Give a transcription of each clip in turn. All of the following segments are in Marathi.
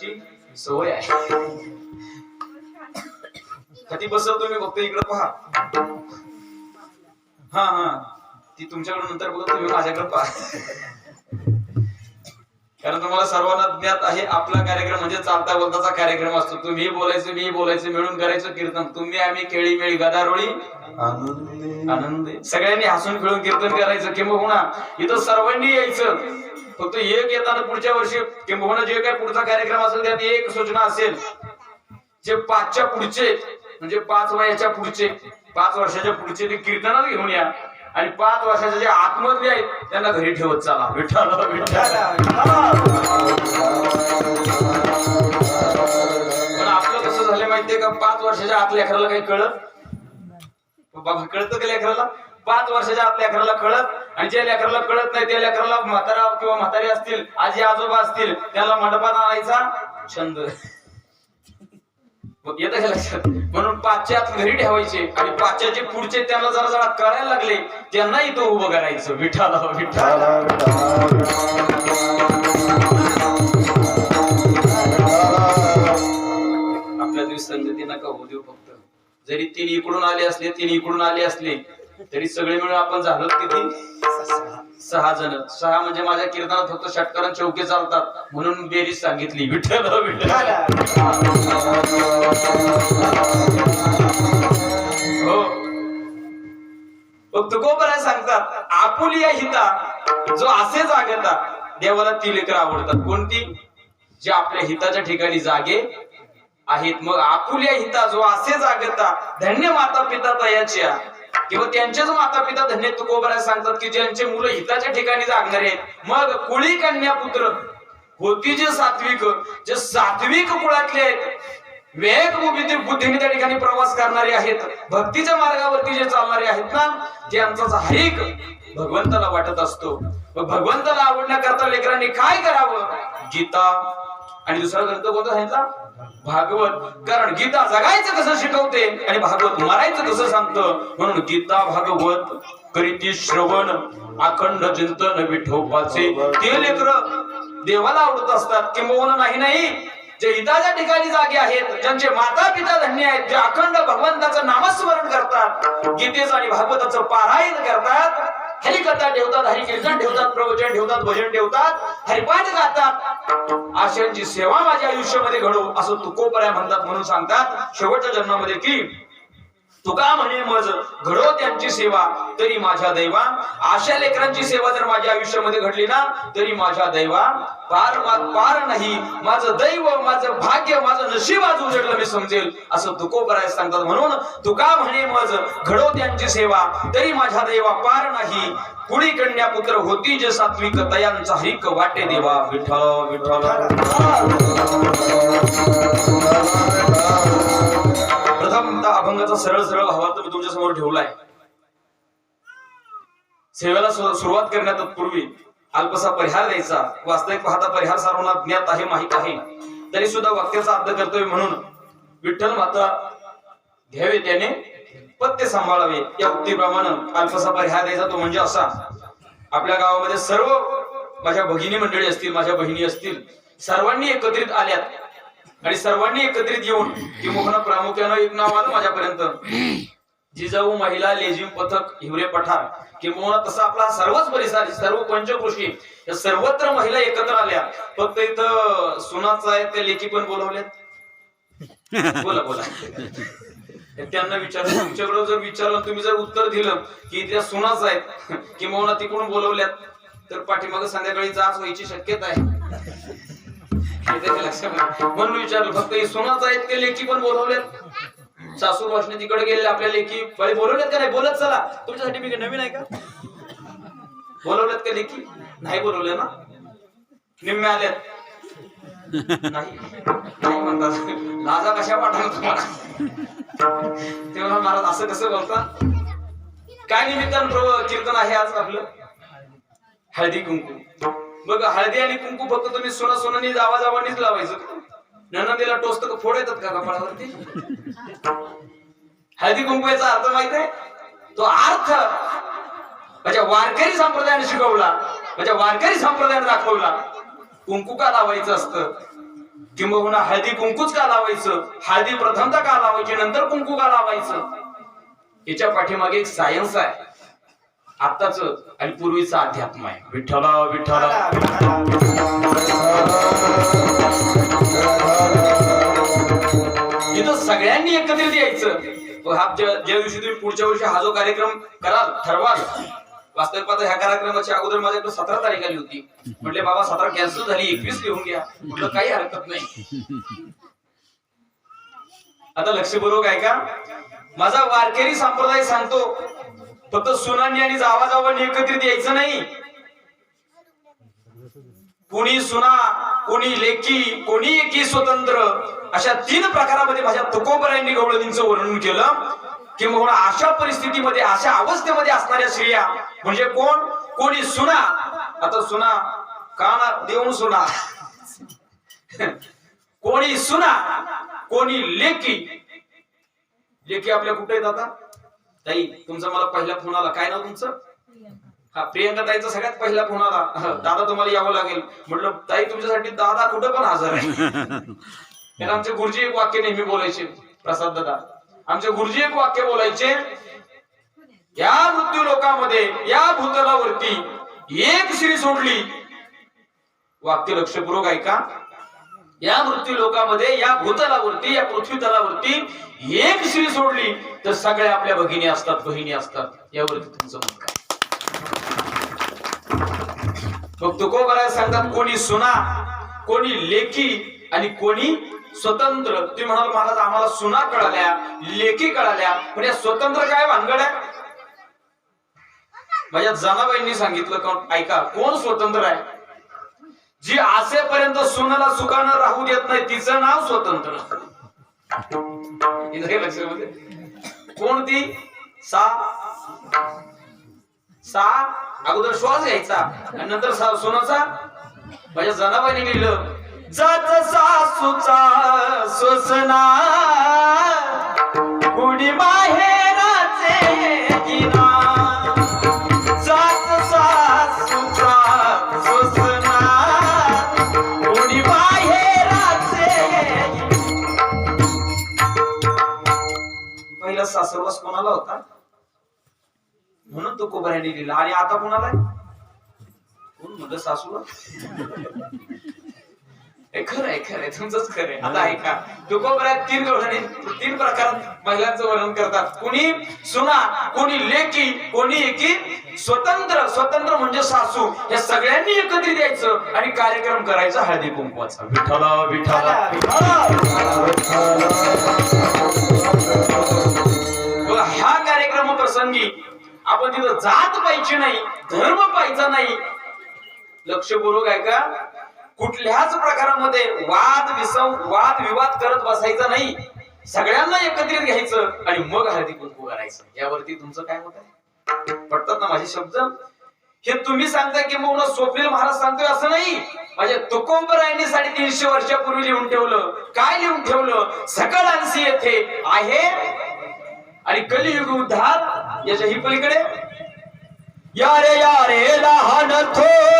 कीर्तनाची सवय आहे कधी बसवतो मी फक्त इकडे पहा. हा हा. ती तुमच्याकडे नंतर बघत तुम्ही माझ्याकडे पहा. कारण तुम्हाला सर्वांना ज्ञात आहे आपला कार्यक्रम म्हणजे चालता बोलताचा कार्यक्रम असतो. तुम्ही बोलायचं मी बोलायचं मिळून करायचं कीर्तन. तुम्ही आम्ही केळी मेळी गदारोळी आनंद. सगळ्यांनी हसून खेळून कीर्तन करायचं किंबहुना इथं सर्वांनी यायचं. फक्त एक येताना पुढच्या वर्षी किंबहुना जे काही पुढचा कार्यक्रम असेल त्यात एक सूचना असेल. जे पाचच्या पुढचे म्हणजे पाच वयाच्या पुढचे पाच वर्षाच्या पुढचे ते कीर्तनात घेऊन या. आणि पाच वर्षाचे जे आतमधले आहेत त्यांना घरी ठेवत चला. विठ्ठल विठ्ठल. पण आपलं कसं झालं माहितीये का? पाच वर्षाच्या आत लेकराला काही कळत बाबा कळतं का लेकराला? पाच वर्षाच्या आत लेकराला कळत आणि ज्या लेकराला कळत नाही त्या लेकराला म्हातारा किंवा म्हातारी असतील आजी आजोबा असतील त्याला मंडपात आणायचा छंद. मग लक्षात? म्हणून पाचच्या आत घरी ठेवायचे आणि पाचच्याचे पुढचे त्यांना जरा जरा कळायला लागले त्यांना इथं उभं करायचं विठाला विठाला. आपल्या दिवस संगती नका होऊ देऊ फक्त? जरी तिने इकडून आले असले तिने इकडून आले असले तरी सगळे मिळून आपण झालो किती? सहा जण. सहा म्हणजे माझ्या कीर्तनात फक्त षटकरण चौके चालतात म्हणून बेरीज सांगितली. विठ्ठल विठ्ठल. हो मग तुकोबरा सांगतात आपुलिया हिता जो असे जागता देवाला ती लेकर आवडतात. कोणती? जे आपल्या हिताच्या ठिकाणी जागे आहेत. मग आपुल्या हिता जो असे जागता धन्य माता पिता तयाच्या किंवा त्यांचेच माता पिता धन्य तुकोबराज सांगतात की ज्यांचे मुलं हिताच्या ठिकाणी जागणारे आहेत. मग कुळी कन्या पुत्र होती जे सात्विक जे सात्विक कुळातले आहेत वेग बुद्धीने त्या ठिकाणी प्रवास करणारे आहेत. भक्तीच्या मार्गावरती जे चालणारे आहेत ना ते आमचा हरिक भगवंताला वाटत असतो. भगवंताला आवडण्याकरता लेकरांनी काय करावं? गीता. आणि दुसरा ग्रंथ कोणता सांगितला? भागवत. कारण गीता जगायचं कसं शिकवते आणि भागवत मारायचं कसं सांगतं? म्हणून गीता भागवत करीती श्रवण अखंड चिंतन विठोपाचे ते लेकर देवाला आवडत असतात. किंबहुना नाही नाही. जे हिताच्या ठिकाणी जागे आहेत ज्यांचे माता पिता धन्य आहेत जे अखंड भगवंताचं नामस्मरण करतात गीतेचं आणि भागवताचं पारायण करतात हरिकथा ठेवतात हरि कीर्तन ठेवतात प्रवचन ठेवतात भजन ठेवतात हरिपाठ गातात. अशांची सेवा माझ्या आयुष्यामध्ये घडो असं तुकोपर्या म्हणतात म्हणून सांगतात शेवटच्या जन्मामध्ये की तुका म्हणे मज घडो त्यांची सेवा तरी माझ्या दैवा अशा लेकरांची सेवा जर माझ्या आयुष्यामध्ये घडली ना तरी माझ्या दैवा पार पार नाही माझं दैव माझं भाग्य माझं नशीब आज उजडलं मी समजेल असं तुकोबराय सांगतात. म्हणून तुका म्हणे मज घडो त्यांची सेवा तरी माझ्या दैवा पार नाही. कुणी कन्या पुत्र होती जे सात्विक तयांचा हरिक वाटे देवा विठ्ठल. विठ्ठल. आता अभंगाचा सरळ सरळ हवा तर मी तुमच्यासमोर ठेवलाय. सेवेला सुरुवात करण्यात पूर्वी अल्पसा परिहार द्यायचा वास्तविक पाहता परिहार सर्वांना ज्ञात आहे माहीत आहे. तरी सुद्धा वाक्याचा अर्थ करतोय म्हणून विठ्ठल माता घ्यावे त्याने पत्ते सांभाळावे. या उक्तीप्रमाणे अल्पसा परिहार द्यायचा तो म्हणजे असा आपल्या गावामध्ये सर्व माझ्या भगिनी मंडळी असतील माझ्या बहिणी असतील सर्वांनी एकत्रित आल्यात. आणि सर्वांनी एकत्रित येऊन किंवा प्रामुख्यानं एक नाव आलं माझ्यापर्यंत. जिजाऊ महिला लेझिम पथक हिवरे पठार. किंवा तसा आपला सर्वच परिसर सर्व पंचकृषी या सर्वत्र महिला एकत्र आल्या. फक्त इथं सुनाचा आहे त्या लेखी पण बोलवल्यात बोला बोला. त्यांना विचारलं तुमच्याकडे जर विचारलं तुम्ही जर उत्तर दिलं की त्या सुनाच आहेत किंवा तिकडून बोलवल्यात तर पाठीमाग संध्याकाळी जाच व्हायची शक्यता आहे. म्हणून विचारलं फक्त हे सुनाच आहेत ते लेखी पण बोलवलेत. सासूर वाचने तिकडे गेले आपल्या लेखी पहिले बोलवलेत का नाही? बोलत चला. तुमच्यासाठी मी नवीन आहे का? बोलवलेत का लेखी? नाही बोलवले ना? निम्मे आल्यात नाही. म्हणतात. लाजा कशा पाठवलं तुम्हाला? तेव्हा महाराज असं कसं बोलता काय निमित्तानं प्रभू कीर्तन आहे आज आपलं? हळदी कुंकू. बघ हळदी आणि कुंकू फक्त तुम्ही सोना सोनानी जावा जावानीच लावायचं ननंदीला टोचत का? फोड येतात का कपाळावरती? हळदी कुंकू याचा अर्थ माहीत आहे? तो अर्थ म्हणजे वारकरी संप्रदायाने शिकवला म्हणजे वारकरी संप्रदायाने दाखवला. कुंकू का लावायचं असतं? किंबहुना हळदी कुंकूच का लावायचं? हळदी प्रथमता का लावायची? नंतर कुंकू का लावायचं? याच्या पाठीमागे एक सायन्स आहे. आताच आणि पूर्वीचा अध्यात्म आहे. विठ्ठला विठ्ठला. इथं सगळ्यांनी एकत्रित यायचं. हो, हा ज्या दिवशी तुम्ही पुढच्या वर्षी हा जो कार्यक्रम कराल ठरवाल. वास्तविक पाहता ह्या कार्यक्रमाच्या अगोदर माझ्याकडे सतरा तारीख आली होती. म्हटले बाबा सतरा कॅन्सल झाली एकवीस लिहून घ्या. म्हटलं काही हरकत नाही. आता लक्षपूर्वक आहे का माझा वारकरी संप्रदाय सांगतो फक्त सुनांनी आणि जावा जावांनी एकत्रित यायचं नाही. कोणी सुना कोणी लेखी कोणी एकी स्वतंत्र अशा तीन प्रकारामध्ये माझ्या तुकोबरायांनी गवळणींचं वर्णन केलं किंवा अशा परिस्थितीमध्ये अशा अवस्थेमध्ये असणाऱ्या स्त्रिया म्हणजे कोण? कोणी सुना. आता सुना काना देऊन सुना. कोणी सुना कोणी लेखी. लेखी आपल्या कुठे आहेत आता? ताई तुमचा मला पहिला फोन आला. काय नाव तुमचं? हा प्रियंका ताईचा सगळ्यात पहिला फोन आला. दादा तुम्हाला यावं लागेल. म्हटलं ताई तुमच्यासाठी दादा कुठं पण हजर आहे. आमचे गुरुजी एक वाक्य नेहमी बोलायचे प्रसाद दादा. आमचे गुरुजी एक वाक्य बोलायचे या मृत्यू लोकामध्ये या भूतलावरती एक श्री सोडली. वाक्य लक्षपूर्वक ऐका. या मृत्यू लोकामध्ये या भूतलावरती या पृथ्वी तलावरती एक स्त्री सोडली तर सगळ्या आपल्या भगिनी असतात बहिणी असतात. यावरती तुमचं मत काय? मग तुकोबराय सांगतात कोणी सुना कोणी लेखी आणि कोणी स्वतंत्र. ते म्हणाल महाराज आम्हाला सुना कळाल्या लेखी कळाल्या पण या स्वतंत्र काय भानगड आहे? माझ्या जनाबाईंनी सांगितलं ऐका कोण स्वतंत्र आहे? जी असेपर्यंत सुनाला सुखानं राहू देत नाही तिचं नाव स्वतंत्र. म्हणजे? कोणती? सा. सा. अगोदर श्वास घ्यायचा आणि नंतर सा- सोनाचा. माझ्या म्हणजे जनाबाईने लिहिलं जात सासूचा सोसना कुणी माहेरा म्हणून तो कोबऱ्याने लिहिला. आणि आता कोणाला? कोण? म्हणलं सासूला? हे खरं आहे खरं आहे. तुमचंच खरं आहे. आता ऐका. तुकोबऱ्यात तीन गवळणी तीन प्रकारात महिलांचं वर्णन करतात. कोणी सुना कोणी लेकी कोणी एकी स्वतंत्र. स्वतंत्र म्हणजे सासू. या सगळ्यांनी एकत्रित यायचं आणि कार्यक्रम करायचा हळदी कुंकवाचा. विठ्ठला बघा, ह्या कार्यक्रम प्रसंगी आपण तिथं जात पाहिजे नाही धर्म पाहिजे नाही. लक्षपूर्वक आहे का? कुठल्याच प्रकारामध्ये वाद विसव वाद विवाद करत बसायचा नाही. सगळ्यांना एकत्रित घ्यायचं आणि मग हळदी कुंकू करायचं. यावरती तुमचं काय होत आहे? पडतात ना माझे शब्द? हे तुम्ही सांगताय की मग स्वप्नील महाराज सांगतोय असं नाही. माझ्या तुकोंबरायांनी साडेतीनशे वर्षापूर्वी लिहून ठेवलं. काय लिहून ठेवलं? सकळ अंशी येथे आहे. आणि कलियुग उद्धार याच्या ही पलीकडे. यारे यारे लहान थोर.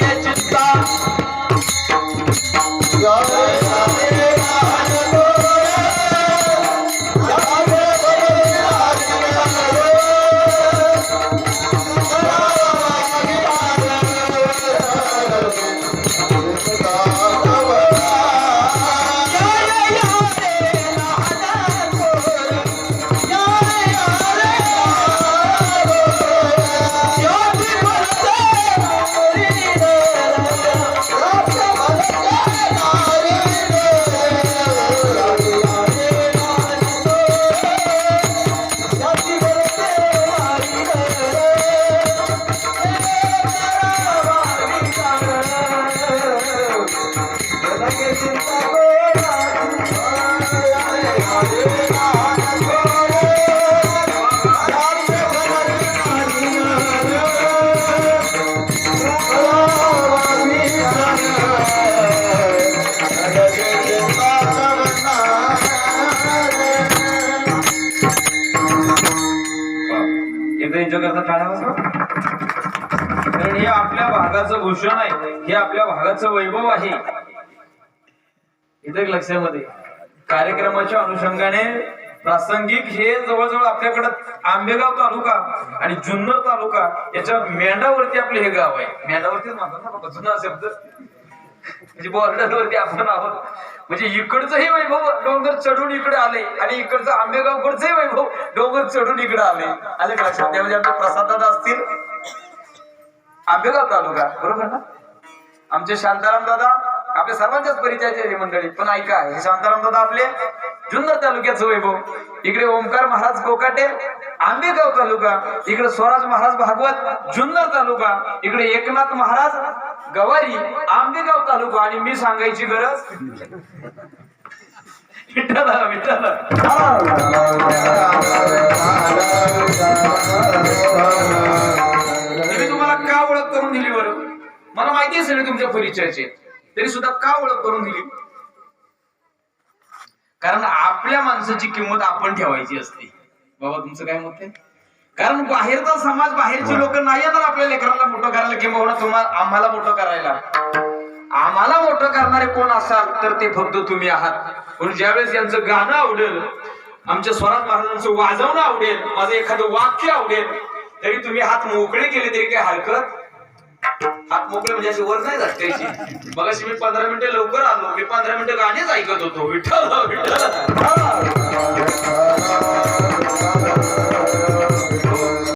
Yeah. यांच्याकरता एन्जॉय कारण हे आपल्या भागाचं भूषण आहे. हे आपल्या भागाचं वैभव आहे. इथे लक्षामध्ये. कार्यक्रमाच्या अनुषंगाने प्रासंगिक हे जवळजवळ आपल्याकडं आंबेगाव तालुका आणि जुन्नर तालुका याच्या मेंढावरती आपले हे गाव आहे. मेंढावरतीच म्हणतात ना बाबा, जुना शब्द. म्हणजे बॉर्डरवरती आपण आहोत. म्हणजे इकडचंही वैभव डोंगर चढून इकडे आले आणि इकडचं आंबेगावकडचंही वैभव डोंगर चढून इकडे आले. आले का? लक्षात त्यामध्ये आमचे प्रसादात असतील. आंबेगाव तालुका बरोबर ना? आमचे शांताराम दादा आपल्या सर्वांच्याच परिचयाचे मंडळी. पण ऐका हे शांताराम दादा आपले जुन्नर तालुक्याचं वैभव. इकडे ओमकार महाराज कोकाटे आंबेगाव तालुका इकडे स्वराज महाराज भागवत जुन्नर तालुका इकडे एकनाथ महाराज गवारी आंबेगाव तालुका. आणि मी सांगायची गरज? विठ्ठला विठ्ठला. मी तुम्हाला का ओळख करून दिली बरं? मला माहिती असेल तुमच्या परिचयाचे. तरी सुद्धा का ओळख करून दिली? कारण आपल्या माणसाची किंमत आपण ठेवायची असते. बाबा तुमचं काय मत आहे? कारण बाहेरचा समाज बाहेरचे लोक नाही येणार आपल्या लेकरांना मोठं करायला किंवा तुम्हाला आम्हाला मोठं करायला. आम्हाला मोठं करणारे कोण असाल तर ते फक्त तुम्ही आहात. पण ज्यावेळेस यांचं गाणं आवडेल आमच्या स्वराज महाराजांचं वाजवणं आवडेल माझं एखादं वाक्य आवडेल तरी तुम्ही हात मोकळे केले तरी काही हरकत हात मोकळे म्हणजे अशी वर नाही जात त्याची मग अशी मी पंधरा मिनिटं लवकर आलो. मी पंधरा मिनिटं गाणीच ऐकत होतो. विठ्ठल विठ्ठल.